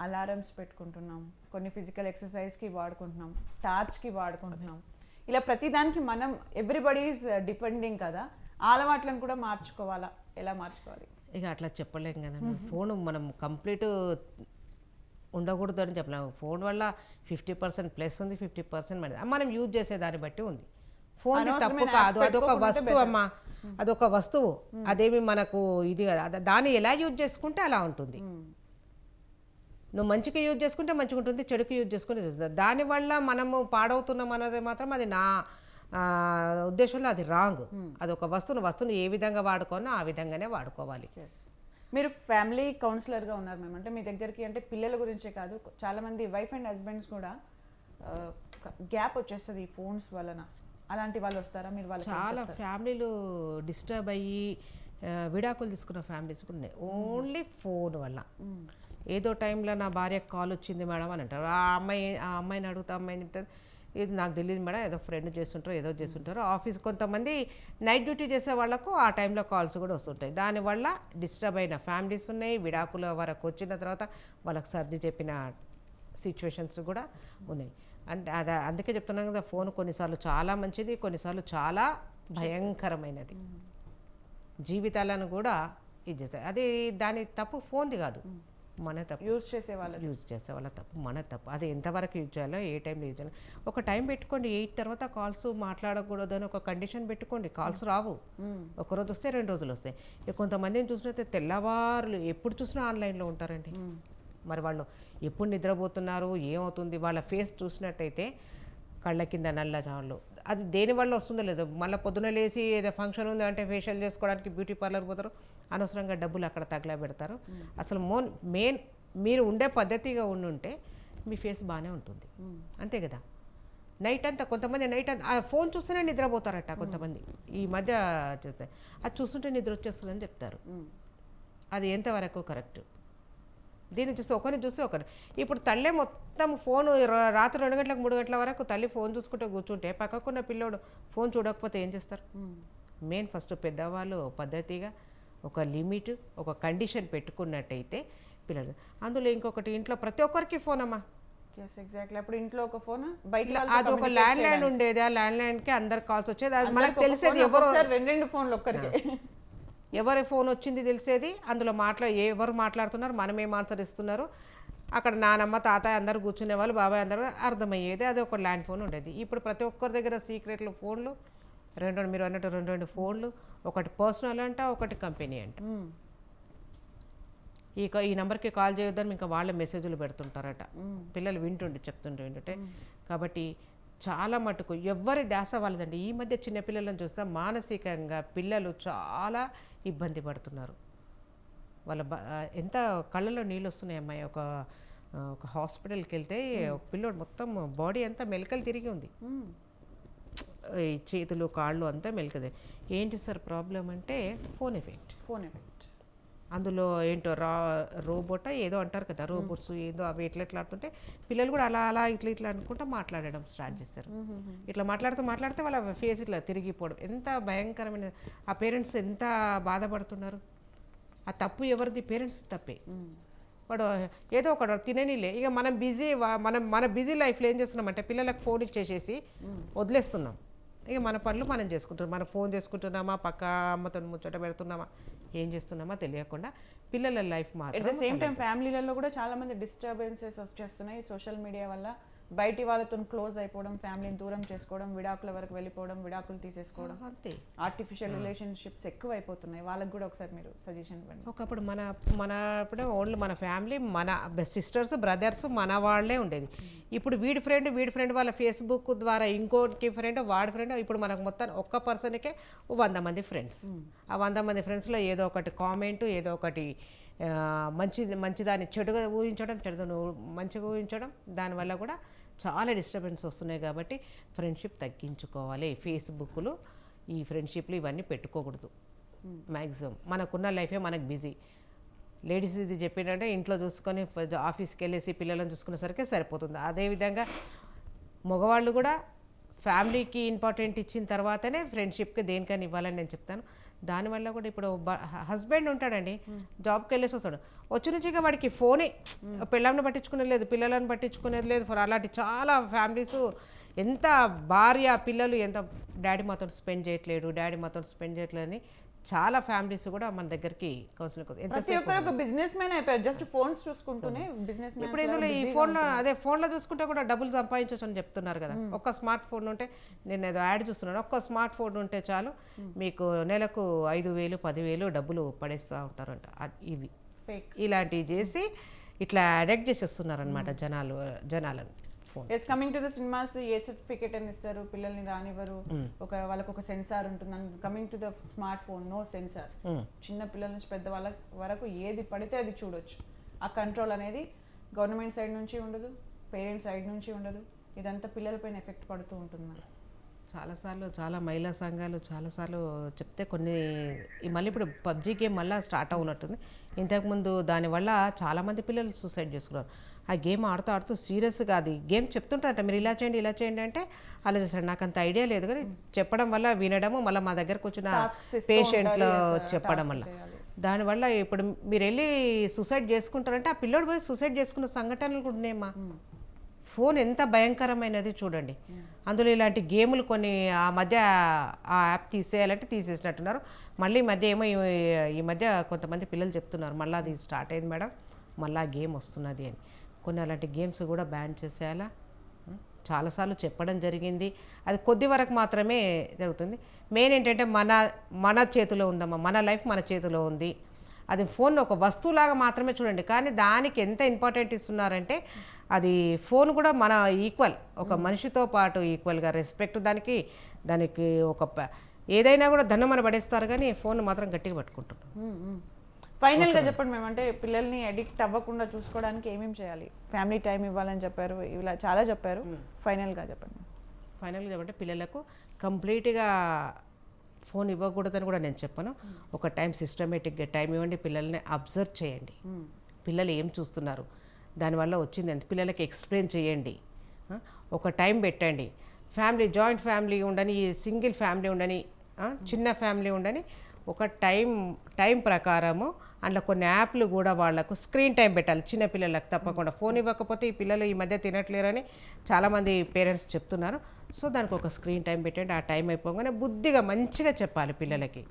[SPEAKER 1] అలారమ్స్ పెట్టుకుంటున్నాం. కొన్ని ఫిజికల్ ఎక్సర్సైజ్కి వాడుకుంటున్నాం. టార్చ్కి వాడుకుంటున్నాం. ఇలా ప్రతి దానికి మనం ఎవ్రీబడి ఈజ్ డిపెండింగ్ కదా. అలవాట్లను కూడా మార్చుకోవాలా? ఎలా మార్చుకోవాలి?
[SPEAKER 2] ఇక అట్లా చెప్పలేం కదండి ఫోన్ మనం కంప్లీట్ ఉండకూడదు అని చెప్పలేము ఫోన్ వల్ల ఫిఫ్టీ పర్సెంట్ ప్లస్ ఉంది ఫిఫ్టీ పర్సెంట్ మనం యూజ్ చేసే దాన్ని బట్టి ఉంది. ఫోన్ తప్పు కాదు. అదొక వస్తువు అమ్మా. అదొక వస్తువు. అదేమి మనకు ఇది కాదు. దాన్ని ఎలా యూజ్ చేసుకుంటే అలా ఉంటుంది. నువ్వు మంచిగా యూజ్ చేసుకుంటే మంచిగా ఉంటుంది చెడుకు యూజ్ చేసుకుంటే చెడు. దానివల్ల మనము పాడవుతున్నాం అన్నది మాత్రం అది నా ఉద్దేశంలో అది రాంగ్. అది ఒక వస్తువును వస్తువును ఏ విధంగా వాడుకోనో ఆ విధంగానే వాడుకోవాలి.
[SPEAKER 1] మీరు ఫ్యామిలీ కౌన్సిలర్గా ఉన్నారు మేము అంటే మీ దగ్గరికి అంటే పిల్లల గురించే కాదు చాలా మంది వైఫ్ అండ్ హస్బెండ్స్ కూడా గ్యాప్ వచ్చేస్తుంది ఈ ఫోన్స్ వలన. అలాంటి వాళ్ళు వస్తారా? మీరు వాళ్ళకి ఏం
[SPEAKER 2] చాలా? ఫ్యామిలీలు డిస్టర్బ్ అయ్యి విడాకులు తీసుకున్న ఫ్యామిలీస్ కూడా ఉన్నాయి. ఓన్లీ ఫోన్ వల్ల. ఏదో టైంలో నా భార్యకు కాల్ వచ్చింది మేడం అని అంటారు. ఆ అమ్మాయి ఆ అమ్మాయిని అడుగుతా అమ్మాయిని అంటారు ఇది నాకు తెలియదు మేడం ఏదో ఫ్రెండ్ చేస్తుంటారు ఏదో చేస్తుంటారు. ఆఫీస్ కొంతమంది నైట్ డ్యూటీ చేసే వాళ్ళకు ఆ టైంలో కాల్స్ కూడా వస్తుంటాయి. దానివల్ల డిస్టర్బ్ అయిన ఫ్యామిలీస్ ఉన్నాయి. విడాకుల వరకు వచ్చిన తర్వాత వాళ్ళకి సర్ది చెప్పిన సిచ్యువేషన్స్ కూడా ఉన్నాయి. అంటే అది అందుకే చెప్తున్నాను కదా ఫోన్ కొన్నిసార్లు చాలా మంచిది కొన్నిసార్లు చాలా భయంకరమైనది. జీవితాలను కూడా ఇది చేస్తాయి. అది దాని తప్పు ఫోన్ది కాదు. మన తప్పు.
[SPEAKER 1] యూజ్ చేసే వాళ్ళు
[SPEAKER 2] యూజ్ చేసే వాళ్ళ తప్పు మన తప్పు. అది ఎంతవరకు యూజ్ చేయాలో ఏ టైంలో యూజ్ చేయాలో. ఒక టైం పెట్టుకోండి ఎయిట్ తర్వాత కాల్స్ మాట్లాడకూడదు అని ఒక కండిషన్ పెట్టుకోండి. కాల్స్ రావు. ఒక రోజు వస్తే రెండు రోజులు వస్తాయి. కొంతమందిని చూసినట్టే తెల్లవారులు ఎప్పుడు చూసినా ఆన్లైన్లో ఉంటారండి. మరి వాళ్ళు ఎప్పుడు నిద్రపోతున్నారు ఏమవుతుంది వాళ్ళ ఫేస్ చూసినట్టయితే కళ్ళ కింద నల్ల చాళ్ళు అది దేని వల్ల వస్తుందో లేదో. మళ్ళీ పొద్దున లేచి ఏదో ఫంక్షన్ ఉంది అంటే ఫేషియల్ చేసుకోవడానికి బ్యూటీ పార్లర్ పోతారు. అనవసరంగా డబ్బులు అక్కడ తగలా పెడతారు అసలు మోన్ మెయిన్ మీరు ఉండే పద్ధతిగా ఉండుంటే మీ ఫేస్ బాగానే ఉంటుంది. అంతే కదా? నైట్ అంతా కొంతమంది నైట్ అంతా ఆ ఫోన్ చూస్తూనే నిద్రపోతారట కొంతమంది. ఈ మధ్య చూస్తే అది చూస్తుంటే నిద్ర వచ్చేస్తుందని చెప్తారు. అది ఎంతవరకు కరెక్ట్? దీన్ని చూస్తే ఒకరిని చూస్తే ఒకరు. ఇప్పుడు తల్లే మొత్తం ఫోన్ రాత్రి రెండు గంటలకు మూడు గంటల వరకు తల్లి ఫోన్ చూసుకుంటే కూర్చుంటే పక్కకున్న పిల్లోడు ఫోన్ చూడకపోతే ఏం చేస్తారు? మెయిన్ ఫస్ట్ పెద్దవాళ్ళు పద్ధతిగా ఒక లిమిట్ ఒక కండిషన్ పెట్టుకున్నట్టయితే పిల్లలు. అందులో ఇంకొకటి ఇంట్లో ప్రతి ఒక్కరికి ఫోన్ అమ్మా.
[SPEAKER 1] ఎగ్జాక్ట్లీ అప్పుడు ఇంట్లో ఒక ఫోన్ బయట
[SPEAKER 2] అది ఒక ల్యాండ్ లైన్ ఉండేది. ఆ ల్యాండ్ లైన్కి అందరు కాల్స్ వచ్చేది. అది మనకు తెలిసేది ఎవరు
[SPEAKER 1] రెండు రెండు ఫోన్లు ఒక్కరికి.
[SPEAKER 2] ఎవరి ఫోన్ వచ్చింది తెలిసేది? అందులో మాట్లా ఎవరు మాట్లాడుతున్నారు? మనం ఏం ఆన్సర్ ఇస్తున్నారు? అక్కడ నానమ్మ తాతయ్య అందరు కూర్చునే వాళ్ళు బాబాయ్ అందరూ అర్థమయ్యేది. అది ఒక ల్యాండ్ ఫోన్ ఉండేది. ఇప్పుడు ప్రతి ఒక్కరి దగ్గర సీక్రెట్లు ఫోన్లు రెండు రెండు మీరు అన్నట్టు రెండు రెండు ఫోన్లు ఒకటి పర్సనల్ అంట ఒకటి కంపెనీ అంట. ఈ ఈ నెంబర్కి కాల్ చేయొద్దని ఇంకా వాళ్ళ మెసేజ్లు పెడుతుంటారట. పిల్లలు వింటుండే చెప్తుంటే వింటుంటే. కాబట్టి చాలా మటుకు ఎవరి దాస వాళ్ళదండి. ఈ మధ్య చిన్నపిల్లలను చూస్తే మానసికంగా పిల్లలు చాలా ఇబ్బంది పడుతున్నారు. వాళ్ళ ఎంత కళ్ళలో నీళ్ళు వస్తున్నాయి అమ్మాయి ఒక ఒక హాస్పిటల్కి వెళ్తే ఒక పిల్లోడు మొత్తం బాడీ అంతా మెలకలు తిరిగి ఉంది. ఈ చేతులు కాళ్ళు అంతా మెలకదే ఏంటి సార్ ప్రాబ్లం అంటే ఫోన్ ఎఫెక్ట్.
[SPEAKER 1] Phone effect.
[SPEAKER 2] అందులో ఏంటో రా రోబోట ఏదో అంటారు కదా రోబోట్స్ ఏదో అవి ఎట్లా ఎట్లా ఆడుతుంటే పిల్లలు కూడా అలా అలా ఇట్లా ఇట్లా అనుకుంటా మాట్లాడడం స్టార్ట్ చేస్తారు. ఇట్లా మాట్లాడుతూ మాట్లాడితే వాళ్ళ ఫేస్ ఇట్లా తిరిగిపోవడం. ఎంత భయంకరమైన ఆ పేరెంట్స్ ఎంత బాధపడుతున్నారు? ఆ తప్పు ఎవరిది? పేరెంట్స్ తప్పే. వాడు ఏదో ఒకడు తిననిలే. ఇక మనం బిజీ మనం మన బిజీ లైఫ్లో ఏం చేస్తున్నామంటే పిల్లలకు ఫోన్ ఇచ్చేసేసి వదిలేస్తున్నాం. ఇక మన పనులు మనం చేసుకుంటున్నాం. మనం ఫోన్ చేసుకుంటున్నామా పక్క అమ్మతో ముచ్చట పెడుతున్నామా ఏం చేస్తున్నామా తెలియకుండా పిల్లల లైఫ్ మాత్రం
[SPEAKER 1] సేమ్ టైం ఫ్యామిలీలలో కూడా చాలా మంది డిస్టర్బెన్సెస్ వచ్చేస్తున్నాయి. సోషల్ మీడియా వల్ల బయటి వాళ్ళతో క్లోజ్ అయిపోవడం ఫ్యామిలీని దూరం చేసుకోవడం విడాకుల వరకు వెళ్ళిపోవడం విడాకులు తీసేసుకోవడం.
[SPEAKER 2] అంతే.
[SPEAKER 1] ఆర్టిఫిషియల్ రిలేషన్షిప్స్ ఎక్కువ అయిపోతున్నాయి వాళ్ళకి కూడా ఒకసారి మీరు సజెషన్ ఇవ్వండి.
[SPEAKER 2] ఒకప్పుడు మన మన అప్పుడు ఓన్లీ మన ఫ్యామిలీ మన సిస్టర్స్ బ్రదర్స్ మన వాళ్ళే ఉండేది. ఇప్పుడు వీడి ఫ్రెండ్ వీడి ఫ్రెండ్ వాళ్ళ ఫేస్బుక్ ద్వారా ఇంకోటి ఫ్రెండ్ వాడి ఫ్రెండ్ ఇప్పుడు మనకు మొత్తం ఒక్క పర్సన్కే వంద మంది ఫ్రెండ్స్ ఆ వంద మంది ఫ్రెండ్స్లో ఏదో ఒకటి కామెంట్ ఏదో ఒకటి మంచి మంచిదాన్ని చెడుగా ఊహించడం చెడుగా మంచిగా ఊహించడం దానివల్ల కూడా చాలా డిస్టర్బెన్స్ వస్తున్నాయి కాబట్టి ఫ్రెండ్షిప్ తగ్గించుకోవాలి. ఫేస్బుక్లు ఈ ఫ్రెండ్షిప్లు ఇవన్నీ పెట్టుకోకూడదు. మ్యాక్సిమం మనకున్న లైఫే మనకు బిజీ. లేడీస్ ఇది చెప్పిందంటే ఇంట్లో చూసుకొని ఆఫీస్కి వెళ్ళేసి పిల్లలను చూసుకునేసరికి సరిపోతుంది. అదేవిధంగా మగవాళ్ళు కూడా ఫ్యామిలీకి ఇంపార్టెంట్ ఇచ్చిన తర్వాతనే ఫ్రెండ్షిప్కి దేనికని ఇవ్వాలని నేను చెప్తాను. దానివల్ల కూడా ఇప్పుడు హస్బెండ్ ఉంటాడండి జాబ్కి వెళ్ళేసి వస్తాడు. వచ్చి నుంచి ఇక వాడికి ఫోనే పిల్లల్ని పట్టించుకునేది లేదు పిల్లలను పట్టించుకునేది లేదు. ఫర్ అలాంటి చాలా ఫ్యామిలీస్ ఎంత భార్య పిల్లలు ఎంత డాడీ మాతో స్పెండ్ చేయట్లేడు డాడీ మాతో స్పెండ్ చేయట్లేదని చాలా ఫ్యామిలీస్ కూడా మన దగ్గరికి కౌన్సిలింగ్ ఎంత
[SPEAKER 1] బిజినెస్ మ్యాన్ అయిపోయారు. జస్ట్ ఫోన్స్ చూసుకుంటూనే బిజినెస్
[SPEAKER 2] ఇప్పుడు ఇందులో ఈ ఫోన్లో అదే ఫోన్లో చూసుకుంటే కూడా డబ్బులు సంపాదించవచ్చు అని చెప్తున్నారు కదా. ఒక్క స్మార్ట్ ఫోన్ ఉంటే నేను ఏదో యాడ్ చూస్తున్నాను. ఒక్క స్మార్ట్ ఫోన్ ఉంటే చాలు మీకు నెలకు ఐదు వేలు పదివేలు డబ్బులు పడేస్తూ ఉంటారంట. ఇవి. ఇలాంటివి చేసి ఇట్లా అడెక్ట్ చేసేస్తున్నారు అనమాట జనాలు జనాలను.
[SPEAKER 1] Yes coming to the cinemas A certificate అని ఇస్తారు పిల్లల్ని రానివ్వరు. ఒక వాళ్ళకి ఒక సెన్సార్ ఉంటుంది. Coming to the smart phone no censor చిన్న పిల్లల నుంచి పెద్ద వాళ్ళ వరకు ఏది పడితే అది చూడొచ్చు. ఆ కంట్రోల్ అనేది గవర్నమెంట్ సైడ్ నుంచి ఉండదు పేరెంట్స్ సైడ్ నుంచి ఉండదు. ఇదంతా పిల్లలపైన ఎఫెక్ట్ పడుతూ ఉంటుంది
[SPEAKER 2] చాలాసార్లు చాలా మహిళా సంఘాలు చాలాసార్లు చెప్తే కొన్ని ఈ మళ్ళీ ఇప్పుడు పబ్జీ గేమ్ మళ్ళీ స్టార్ట్ అవునట్టుంది. ఇంతకుముందు దానివల్ల చాలామంది పిల్లలు సూసైడ్ చేసుకున్నారు. ఆ గేమ్ ఆడుతూ ఆడుతూ సీరియస్గా అది గేమ్ చెప్తుంటారట మీరు ఇలా చేయండి ఇలా చేయండి అంటే అలా చేస్తాడు నాకు అంత ఐడియా లేదు కానీ చెప్పడం వల్ల వినడము మళ్ళీ మా దగ్గరకు వచ్చిన పేషెంట్లు చెప్పడం వల్ల. దానివల్ల ఇప్పుడు మీరు వెళ్ళి సూసైడ్ చేసుకుంటారంటే ఆ పిల్లోడు పోయి సూసైడ్ చేసుకున్న సంఘటనలు కూడా ఉన్నాయమ్మా. ఫోన్ ఎంత భయంకరమైనది చూడండి. అందులో ఇలాంటి గేములు కొన్ని ఆ మధ్య ఆ యాప్ తీసేయాలంటే తీసేసినట్టున్నారు. మళ్ళీ ఈ మధ్య ఏమో ఈ- ఈ మధ్య కొంతమంది పిల్లలు చెప్తున్నారు మళ్ళీ అది స్టార్ట్ అయింది మేడం మళ్ళీ ఆ గేమ్ వస్తున్నది అని. కొన్ని అలాంటి గేమ్స్ కూడా బ్యాన్ చేసేయాలా? చాలాసార్లు చెప్పడం జరిగింది. అది కొద్ది వరకు మాత్రమే జరుగుతుంది. మెయిన్ ఏంటంటే మన మన చేతిలో ఉందమ్మా మన లైఫ్ మన చేతిలో ఉంది. అది ఫోన్ ఒక వస్తువులాగా మాత్రమే చూడండి. కానీ దానికి ఎంత ఇంపార్టెంట్ ఇస్తున్నారంటే అది ఫోన్ కూడా మన ఈక్వల్ ఒక మనిషితో పాటు ఈక్వల్గా రెస్పెక్ట్ దానికి దానికి ఒక ఏదైనా కూడా దండమని పడేస్తారు కానీ ఫోన్ మాత్రం గట్టిగా పట్టుకుంటున్నారు
[SPEAKER 1] ఫైనల్గా చెప్పండి మేము అంటే పిల్లల్ని అడిక్ట్ అవ్వకుండా చూసుకోవడానికి ఏమేమి చేయాలి? ఫ్యామిలీ టైం ఇవ్వాలని చెప్పారు. ఇలా చాలా చెప్పారు. ఫైనల్గా చెప్పండి
[SPEAKER 2] ఫైనల్గా చెప్పంటే పిల్లలకు కంప్లీట్గా ఫోన్ ఇవ్వకూడదని కూడా నేను చెప్పను. ఒక టైం సిస్టమేటిక్గా టైం ఇవ్వండి. పిల్లల్ని అబ్జర్వ్ చేయండి. పిల్లలు ఏం చూస్తున్నారు? దానివల్ల వచ్చింది ఎంత పిల్లలకి ఎక్స్ప్లెయిన్ చేయండి. ఒక టైం పెట్టండి. ఫ్యామిలీ జాయింట్ ఫ్యామిలీ ఉండని సింగిల్ ఫ్యామిలీ ఉండని చిన్న ఫ్యామిలీ ఉండని ఒక టైం టైం ప్రకారము అందులో కొన్ని యాప్లు కూడా వాళ్ళకు స్క్రీన్ టైం పెట్టాలి. చిన్న పిల్లలకు తప్పకుండా ఫోన్ ఇవ్వకపోతే ఈ పిల్లలు ఈ మధ్య తినట్లేరని చాలామంది పేరెంట్స్ చెప్తున్నారు. సో దానికి ఒక స్క్రీన్ టైం పెట్టండి. ఆ టైం అయిపోగానే బుద్ధిగా మంచిగా చెప్పాలి పిల్లలకి.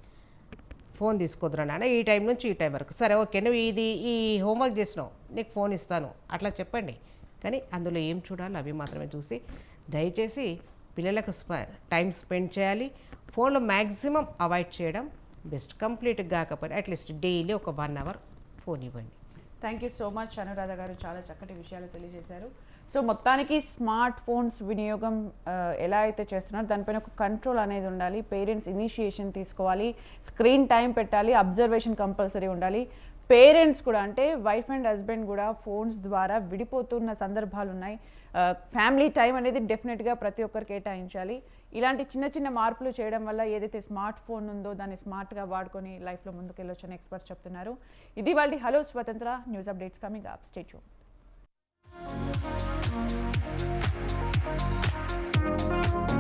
[SPEAKER 2] ఫోన్ తీసుకోదురా నాన్న ఈ టైం నుంచి ఈ టైం వరకు. సరే ఓకే నువ్వు ఇది ఈ హోంవర్క్ చేసినావు. నీకు ఫోన్ ఇస్తాను. అట్లా చెప్పండి. కానీ అందులో ఏం చూడాలో అవి మాత్రమే చూసి దయచేసి పిల్లలకు స్ప టైం స్పెండ్ చేయాలి. ఫోన్లో మ్యాక్సిమం అవాయిడ్ చేయడం బెస్ట్ కంప్లీట్గా కాకపోయినా అట్లీస్ట్ డైలీ ఒక వన్ అవర్ ఫోన్ ఇవ్వండి.
[SPEAKER 1] Thank you so much Anuradha గారు చాలా చక్కటి విషయాలు తెలియజేశారు. సో మొత్తానికి స్మార్ట్ ఫోన్స్ వినియోగం ఎలా అయితే చేస్తున్నారో దానిపైన ఒక కంట్రోల్ అనేది ఉండాలి పేరెంట్స్ ఇనిషియేషన్ తీసుకోవాలి స్క్రీన్ టైం పెట్టాలి అబ్జర్వేషన్ కంపల్సరీ ఉండాలి. పేరెంట్స్ కూడా అంటే వైఫ్ అండ్ హస్బెండ్ కూడా ఫోన్స్ ద్వారా విడిపోతున్న సందర్భాలు ఉన్నాయి ఫ్యామిలీ టైం అనేది డెఫినెట్గా ప్రతి ఒక్కరు కేటాయించాలి. ఇలాంటి చిన్న చిన్న మార్పులు చేయడం వల్ల ఏదైతే స్మార్ట్ ఫోన్ ఉందో దాన్ని స్మార్ట్గా వాడుకొని లైఫ్లో ముందుకు వెళ్ళొచ్చని ఎక్స్పర్ట్స్ చెప్తున్నారు ఇది వాళ్ళ hello Swatantra news updates coming up stay tuned Thank you.